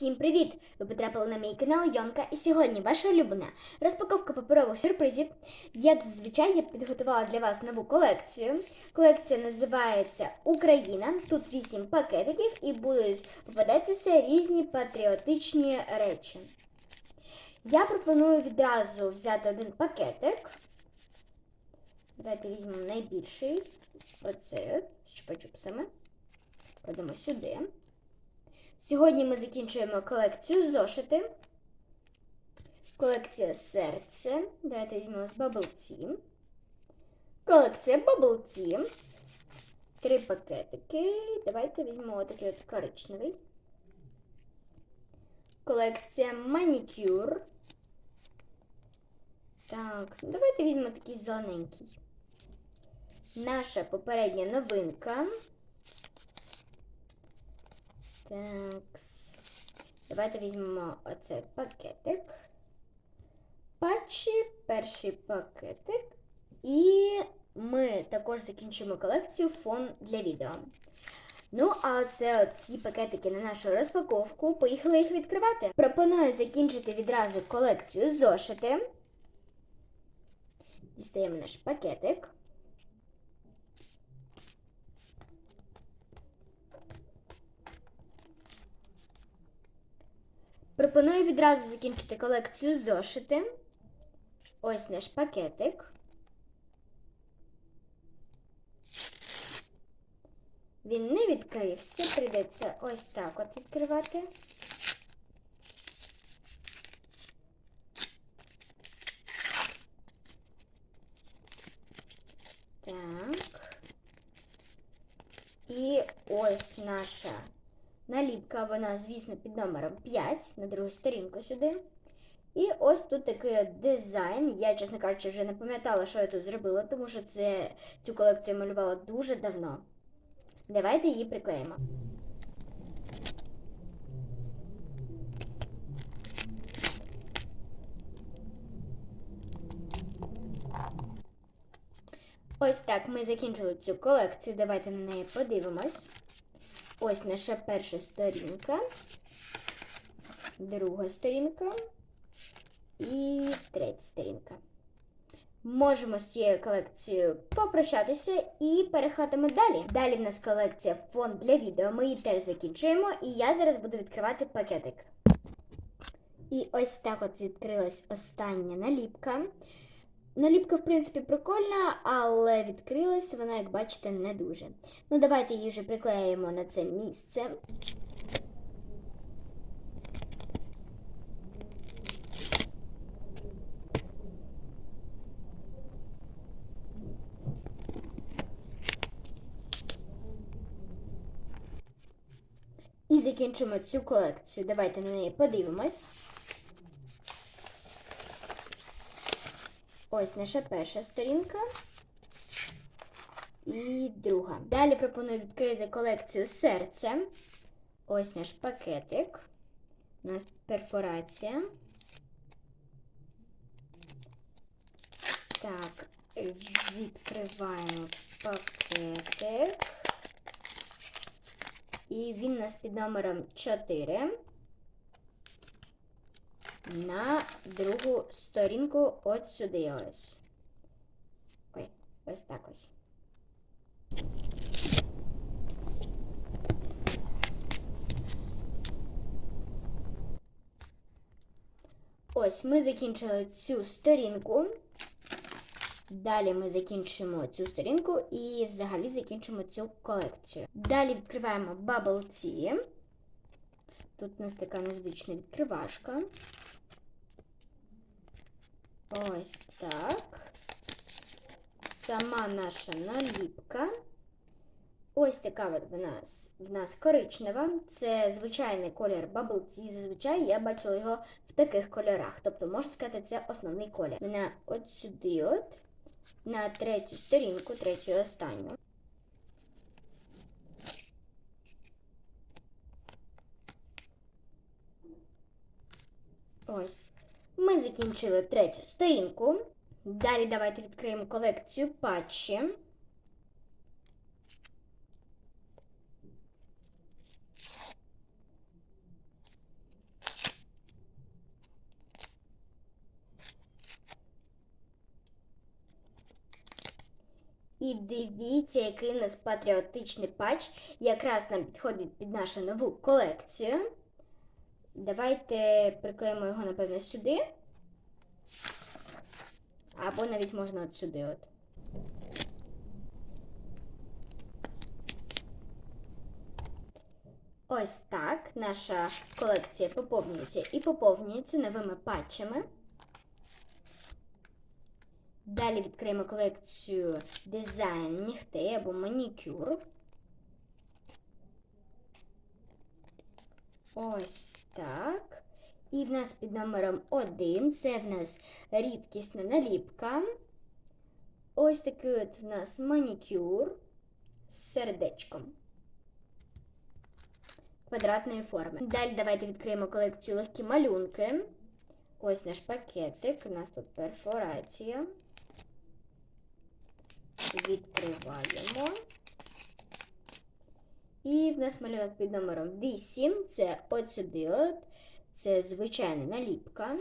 Всім привіт! Ви потрапили на мій канал Йонка, і сьогодні ваша улюблена розпаковка паперових сюрпризів. Як зазвичай, я підготувала для вас нову колекцію. Колекція називається Україна. Тут 8 пакетиків і будуть попадатися різні патріотичні речі. Я пропоную відразу взяти один пакетик. Давайте візьмемо найбільший. Оцей з чупа-чупсами. Кладемо сюди. Сьогодні ми закінчуємо колекцію зошити. Колекція серце. Давайте візьмемо з Bubble Tea. Колекція Bubble Tea. Три пакетики. Давайте візьмемо отакий от коричневий. Колекція манікюр. Так, давайте візьмемо такий зелененький. Наша попередня новинка. Так. Давайте візьмемо оцей пакетик. Патчі, перший пакетик. І ми також закінчимо колекцію фон для відео. Ну, а це ці пакетики на нашу розпаковку. Поїхали їх відкривати. Пропоную закінчити відразу колекцію зошити. Дістаємо наш пакетик. Пропоную відразу закінчити колекцію зошити. Ось наш пакетик. Він не відкрився, прийдеться ось так от відкривати. Так. І ось наша Наліпка, вона, звісно, під номером 5 на другу сторінку сюди. І ось тут такий дизайн. Я, чесно кажучи, вже не пам'ятала, що я тут зробила, тому що це, цю колекцію малювала дуже давно. Давайте її приклеїмо. Ось так ми закінчили цю колекцію. Давайте на неї подивимось. Ось наша перша сторінка, друга сторінка і третя сторінка. Можемо з цією колекцією попрощатися і переходимо далі. Далі в нас колекція фон для відео. Ми її теж закінчуємо, і я зараз буду відкривати пакетик. І ось так от відкрилась остання наліпка. Наліпка, в принципі, прикольна, але відкрилась вона, як бачите, не дуже. Ну, давайте її вже приклеїмо на це місце. І закінчимо цю колекцію. Давайте на неї подивимось. Ось наша перша сторінка. І друга. Далі пропоную відкрити колекцію серця. Ось наш пакетик. У нас перфорація. Так, відкриваємо пакетик. І він у нас під номером 4 на другу сторінку от сюди ось. Ой, ось так ось. Ось ми закінчили цю сторінку. Далі ми закінчимо цю сторінку і взагалі закінчимо цю колекцію. Далі відкриваємо Bubble Tea. Тут у нас така незвична відкривашка. Ось так. Сама наша наліпка. Ось така от в нас в нас коричнева. Це звичайний колір Bubble Tea. Зазвичай я бачила його в таких кольорах. Тобто, можна сказати, це основний колір. Мене от сюди, от, на третю сторінку, третю останню. Ось. Ми закінчили третю сторінку. Далі давайте відкриємо колекцію патчі. І дивіться, який у нас патріотичний патч якраз нам підходить під нашу нову колекцію. Давайте приклеїмо його, напевно, сюди. Або навіть можна от сюди. От. Ось так наша колекція поповнюється і поповнюється новими патчами. Далі відкриємо колекцію дизайн нігтей або манікюр. Ось так. І в нас під номером 1 це в нас рідкісна наліпка. Ось такий от в нас манікюр з сердечком квадратної форми. Далі давайте відкриємо колекцію легкі малюнки. Ось наш пакетик. У нас тут перфорація. Відкриваємо. І в нас малюнок під номером 8. Це от от. Це звичайна наліпка.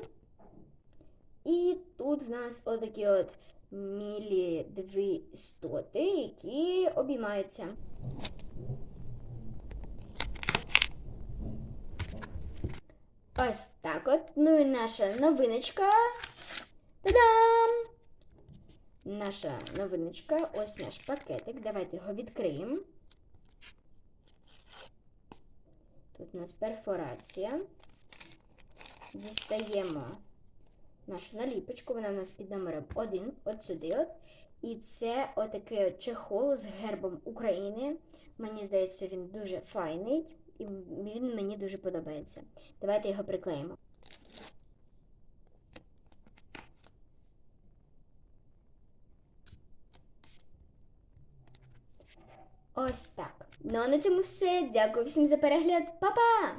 І тут в нас отакі от мілі дві істоти, які обіймаються. Ось так от. Ну і наша новиночка. Та-дам! Наша новиночка, ось наш пакетик. Давайте його відкриємо. Тут у нас перфорація. Дістаємо нашу наліпочку, вона в нас під номером 1, от сюди. От. І це отакий от чехол з гербом України. Мені здається, він дуже файний і він мені дуже подобається. Давайте його приклеїмо. Ось так. Ну а на цьому все. Дякую всім за перегляд. Па-па!